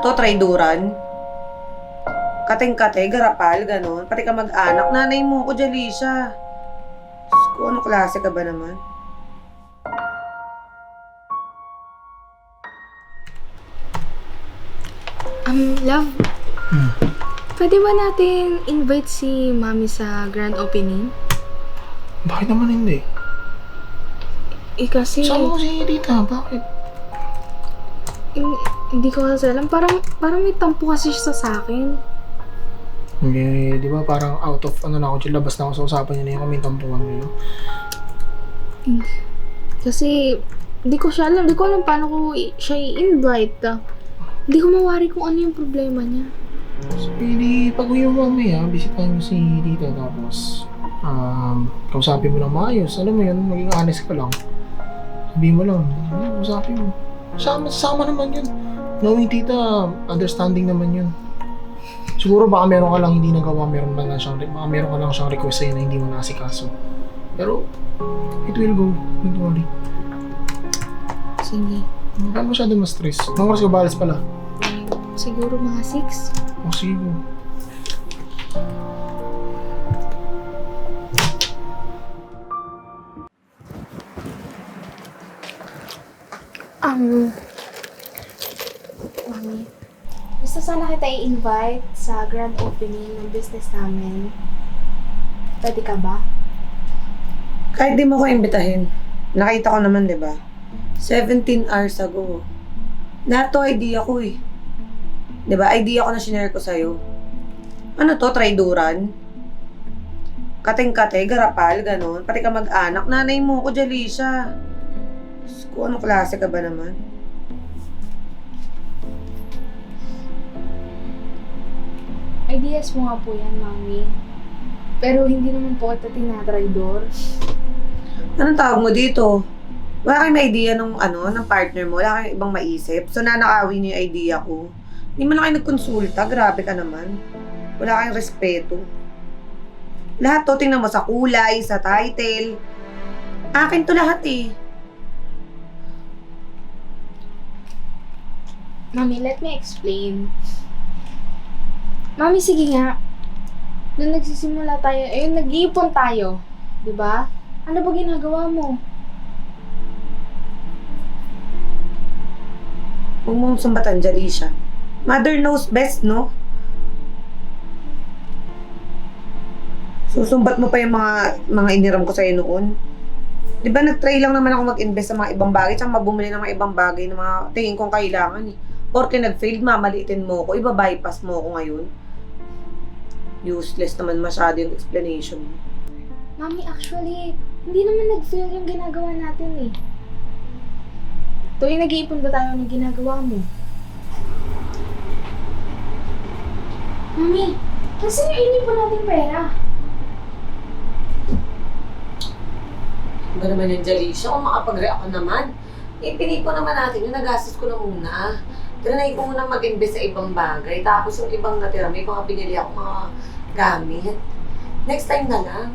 to, traiduran? Kating-kate, garapal, ganon. Pati ka mag-anak. Nanay mo ko, Jalisha. Diyos ko, ano klase ka ba naman? Um, love, Hmm. pwede ba natin invite si mami sa grand opening? Bakit naman hindi? Eh kasi, Sama ko si Rita, bakit? hin- hindi ko kasi alam. Parang, parang may tampo kasi siya sa akin. Hindi, di ba parang out of ano na ako, dyan, labas na ako sa usapan niya na yung kumintampuan niyo. Kasi, hindi ko siya alam. Hindi ko alam paano ko i- siya i-invite. ah. Hindi ko mawari kung ano yung problema niya. So, hindi, pag uwi mo mamaya, bisitahin mo si Rita tapos um, kausapin mo ng maayos. Alam mo yun, maging honest ka lang. Sabihin mo lang, ano, kausapin mo. Sama, sama naman yun. Knowing tita, understanding naman yun. Siguro baka meron ka lang hindi nagawa, meron lang siyang, baka meron ka lang siyang request sa'yo na hindi mo nasikaso. Pero, it will go. Don't worry. Sige. Huwag ka masyado ma-stress. Mga oras ka balas pala. Siguro mga six. O sige. Gusto sana kita i-invite sa grand opening ng business namin. Pwede ka ba? Kahit di mo ko imbitahin. Nakita ko naman, di ba? 17 hours ago. Lahat to idea ko eh. Di ba? Idea ko na sinare ko sa'yo. Ano to, traiduran? Kating-kate, garapal, ganon. Pati ka mag-anak. Nanay mo ko, Jalisha. Ko, ano klase ka ba naman? Ideas mo nga po yan, mami. Pero hindi naman po kita tinatraidor. Anong tawag mo dito? Wala kayong may idea ng ano, ng partner mo? Wala kayong ibang maisip? So, nanakawin niyo yung idea ko. Hindi mo na kayo nagkonsulta. Grabe ka naman. Wala kayong respeto. Lahat to, tingnan mo sa kulay, sa title. Akin to lahat eh. Mami, let me explain. Mami, sige nga. Nung nagsisimula tayo, ayun, nag-iipon tayo. ba? Ano ba ginagawa mo? Huwag mong sumbatan, Jalisha. Mother knows best, no? Susumbat mo pa yung mga mga iniram ko sa'yo noon. Di ba nag-try lang naman ako mag-invest sa mga ibang bagay tsaka mabumili ng mga ibang bagay na mga tingin kong kailangan eh. Porke nag-failed, mamalitin mo ko, iba-bypass mo ko ngayon. Useless naman masyado yung explanation mo. Mami, actually, hindi naman nag-fail yung ginagawa natin eh. Tuwing nag-iipon ba tayo ng ginagawa mo? Mami, kasi yung inipon natin pera. Ba naman yung Jalisha, kung makapag-react ka naman. Eh, pinipon naman natin yung nagastos ko na muna. Trinay ko muna mag-invest sa ibang bagay. Tapos yung ibang natira, may mga binili ako mga gamit. Next time na lang.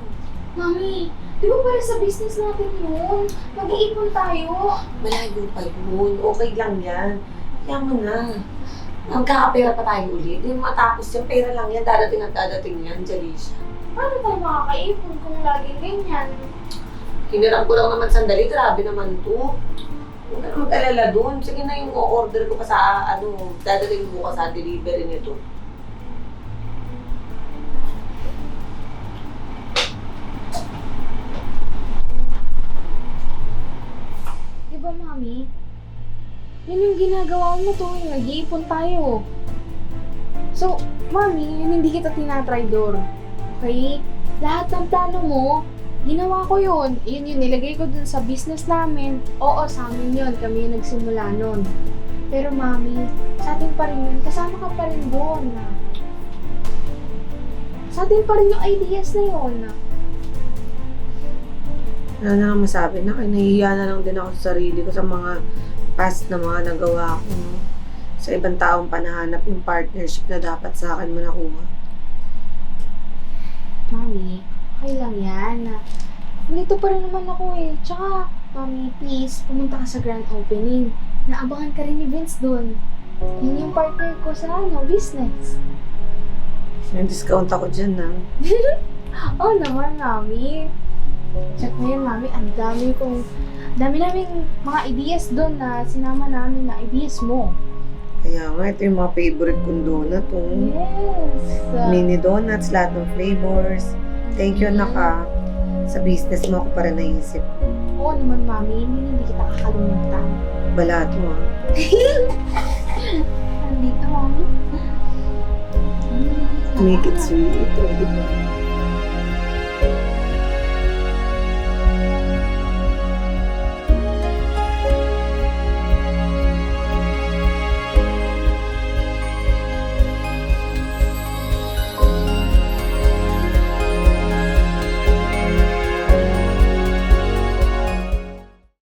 Mami, di ba para sa business natin yun? Mag-iipon tayo. Malayo pa yun. Okay lang yan. Kaya mo na. Magkakapera pa tayo ulit. Yung matapos yung pera lang yan, dadating at dadating yan, Jalisha. Paano tayo makakaipon kung laging ganyan? Hiniram ko lang naman sandali, grabe naman to. Huwag ka mag-alala dun. Sige na yung order ko pa sa, ano, dadating bukas sa delivery nito. Di Mami? Yun yung ginagawa mo to, yung nag-iipon tayo. So, Mami, yun hindi kita tinatraidor. Okay? Lahat ng plano mo, ginawa ko yun. Yun yun, nilagay ko dun sa business namin. Oo, sa amin yun. Kami yung nagsimula nun. Pero, Mami, sa atin pa rin yun. Kasama ka pa rin doon. Sa atin pa rin yung ideas na yun. Wala na lang masabi na. Nahihiya na lang din ako sa sarili ko sa mga past na mga nagawa ko. No? Sa ibang taong panahanap yung partnership na dapat sa akin mo nakuha. Mami, yan. Nandito pa rin naman ako eh. Tsaka, Mami, please, pumunta ka sa grand opening. Naabangan ka rin ni Vince doon. Yun yung partner ko sa ano, business. May discount ako dyan, ha? Oo naman, mami. Check mo yun, mami. Ang dami kong... dami naming mga ideas doon na sinama namin na ideas mo. Kaya nga, ito yung mga favorite kong donut, oh. Yes. Mini donuts, lahat ng flavors. Thank you, anak, ah. Sa business mo ako pa rin naisip. Oo naman, mami. Hindi, hindi kita kakalimutan. Balato, ah. Nandito, mami. Make it sweet. Oh, di ba?